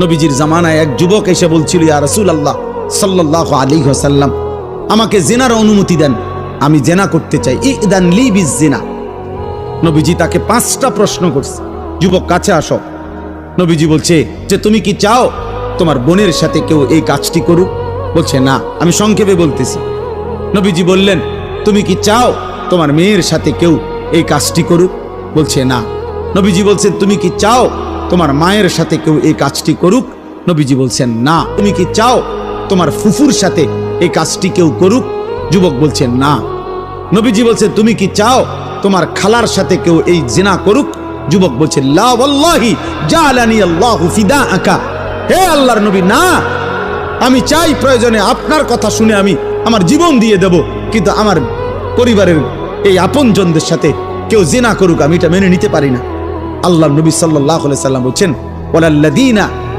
নবীজির জামানায় এক যুবক এসে বলছিল, ইয়া রসুল আল্লাহ সাল্লাহ আলী সাল্লাম আমাকে জেনার অনুমতি দেন, আমি জেনা করতে চাই। ইদান লি বিজ জেনা। নবীজি তাকে পাঁচটা প্রশ্ন করছে। যুবক, কাছে আসো। নবীজি বলছে, যে তুমি কি চাও তোমার বোনের সাথে কেউ এই কাজটি করুক? বলছে, না, আমি সংক্ষেপে বলতেছি। নবীজি বললেন, তুমি কি চাও তোমার মেয়ের সাথে কেউ এই কাজটি করুক? বলছে, না। নবীজি বলছেন, তুমি কি চাও তোমার মায়ের সাথে কেউ এই কাজটি করুক, নবীজি বলছেন, না। তুমি কি চাও তোমার ফুফুর সাথে এই কাজটি কেউ করুক? যুবক বলছেন, না। নবীজি বলছে তুমি কি চাও তোমার খালার সাথে কেউ এই জেনা করুক? যুবক বলছে হে আল্লাহর নবী, না। আমি চাই প্রয়োজনে আপনার কথা শুনে আমি আমার জীবন দিয়ে দেব, কিন্তু আমার পরিবারের এই আপনজনদের সাথে কেউ জেনা করুক, আমি এটা মেনে নিতে পারি না। আল্লাহ নবী সাল্লাহ সাল্লাম বলছেন ওয়ালাল্লাযীনা